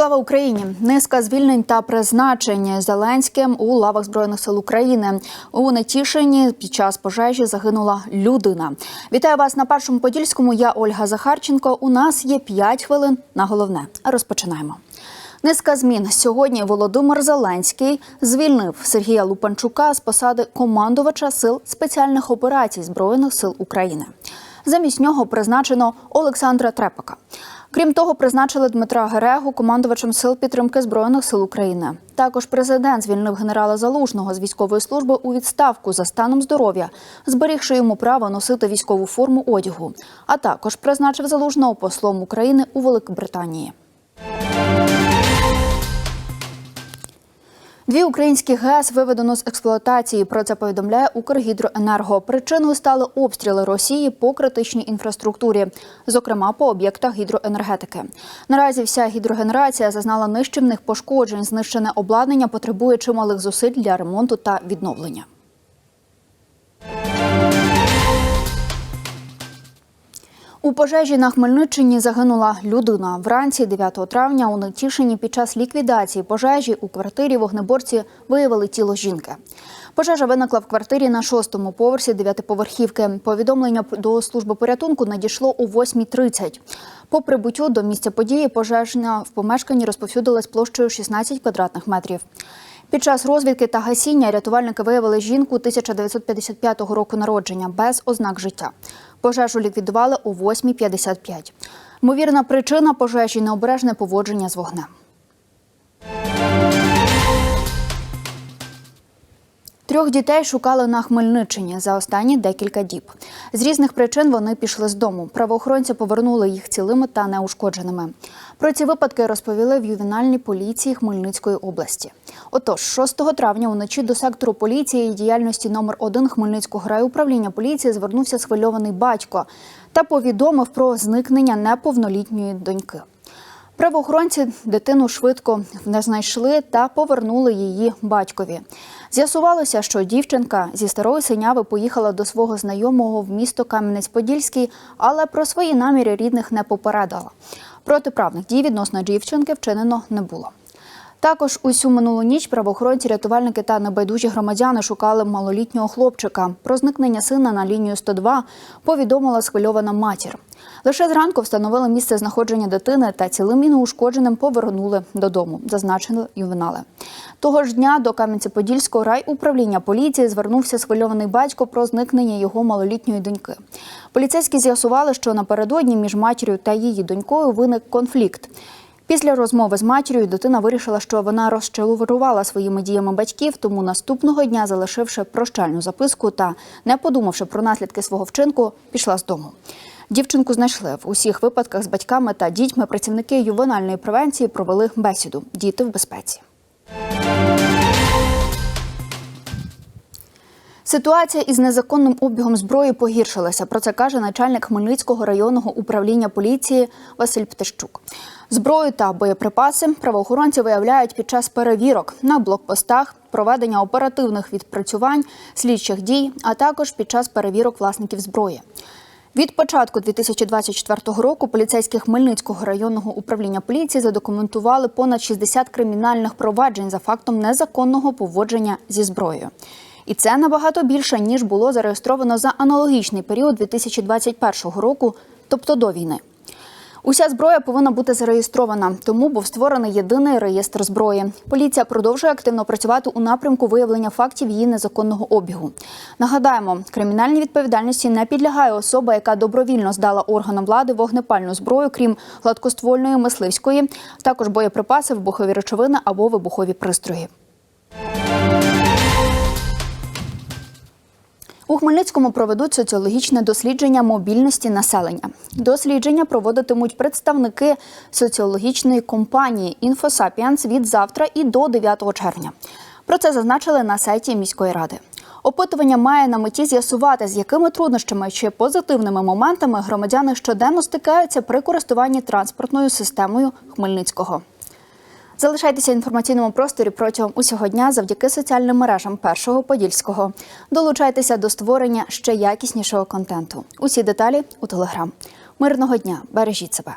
Україні! Низка звільнень та призначень Зеленським у лавах збройних сил України. У Нетішині під час пожежі загинула людина. Вітаю вас на першому подільському. Я Ольга Захарченко. У нас є 5 хвилин на головне. Розпочинаємо. Низка змін сьогодні. Володимир Зеленський звільнив Сергія Лупанчука з посади командувача сил спеціальних операцій збройних сил України. Замість нього призначено Олександра Трепака. Крім того, призначили Дмитра Герегу командувачем сил підтримки збройних сил України. Також президент звільнив генерала Залужного з військової служби у відставку за станом здоров'я, зберігши йому право носити військову форму одягу. А також призначив залужного послом України у Великобританії. Дві українські ГЕС виведено з експлуатації. Про це повідомляє Укргідроенерго. Причиною стали обстріли Росії по критичній інфраструктурі, зокрема по об'єктах гідроенергетики. Наразі вся гідрогенерація зазнала нищівних пошкоджень. Знищене обладнання потребує чималих зусиль для ремонту та відновлення. У пожежі на Хмельниччині загинула людина. Вранці 9 травня у Нетішині під час ліквідації пожежі у квартирі вогнеборці виявили тіло жінки. Пожежа виникла в квартирі на шостому поверсі дев'ятиповерхівки. Повідомлення до служби порятунку надійшло о 8.30. По прибуттю до місця події пожежна в помешканні розповсюдилась площею 16 квадратних метрів. Під час розвідки та гасіння рятувальники виявили жінку 1955 року народження без ознак життя. Пожежу ліквідували о 8.55. Ймовірна причина пожежі необережне поводження з вогнем. Трьох дітей шукали на Хмельниччині за останні декілька діб. З різних причин вони пішли з дому. Правоохоронці повернули їх цілими та неушкодженими. Про ці випадки розповіли в ювенальній поліції Хмельницької області. Отож, 6 травня уночі до сектору поліції і діяльності номер 1 Хмельницького райуправління поліції звернувся схвильований батько та повідомив про зникнення неповнолітньої доньки. Правоохоронці дитину швидко не знайшли та повернули її батькові. З'ясувалося, що дівчинка зі старої синяви поїхала до свого знайомого в місто Кам'янець-Подільський, але про свої наміри рідних не попередила. Протиправних дій відносно дівчинки вчинено не було. Також усю минулу ніч правоохоронці, рятувальники та небайдужі громадяни шукали малолітнього хлопчика. Про зникнення сина на лінію 102 повідомила схвильована матір. Лише зранку встановили місце знаходження дитини та цілим і неушкодженим повернули додому, зазначили ювенали. Того ж дня до Кам'янця-Подільського райуправління поліції звернувся схвильований батько про зникнення його малолітньої доньки. Поліцейські з'ясували, що напередодні між матір'ю та її донькою виник конфлікт. Після розмови з матір'ю дитина вирішила, що вона розчарувала своїми діями батьків, тому наступного дня, залишивши прощальну записку та не подумавши про наслідки свого вчинку, пішла з дому. Дівчинку знайшли в усіх випадках з батьками та дітьми. Працівники ювенальної превенції провели бесіду. Діти в безпеці. Ситуація із незаконним обігом зброї погіршилася. Про це каже начальник Хмельницького районного управління поліції Василь Птищук. Зброю та боєприпаси правоохоронці виявляють під час перевірок на блокпостах, проведення оперативних відпрацювань, слідчих дій, а також під час перевірок власників зброї. Від початку 2024 року поліцейські Хмельницького районного управління поліції задокументували понад 60 кримінальних проваджень за фактом незаконного поводження зі зброєю. І це набагато більше ніж було зареєстровано за аналогічний період 2021 року, тобто до війни. Уся зброя повинна бути зареєстрована, тому був створений єдиний реєстр зброї. Поліція продовжує активно працювати у напрямку виявлення фактів її незаконного обігу. Нагадаємо, кримінальній відповідальності не підлягає особа, яка добровільно здала органам влади вогнепальну зброю, крім гладкоствольної мисливської, також боєприпаси, вибухові речовини або вибухові пристрої. Хмельницькому проведуть соціологічне дослідження мобільності населення. Дослідження проводитимуть представники соціологічної компанії «Інфосапіенс» від завтра і до 9 червня. Про це зазначили на сайті міської ради. Опитування має на меті з'ясувати, з якими труднощами чи позитивними моментами громадяни щоденно стикаються при користуванні транспортною системою Хмельницького. Залишайтеся в інформаційному просторі протягом усього дня завдяки соціальним мережам першого подільського. Долучайтеся до створення ще якіснішого контенту. Усі деталі у телеграм. Мирного дня! Бережіть себе.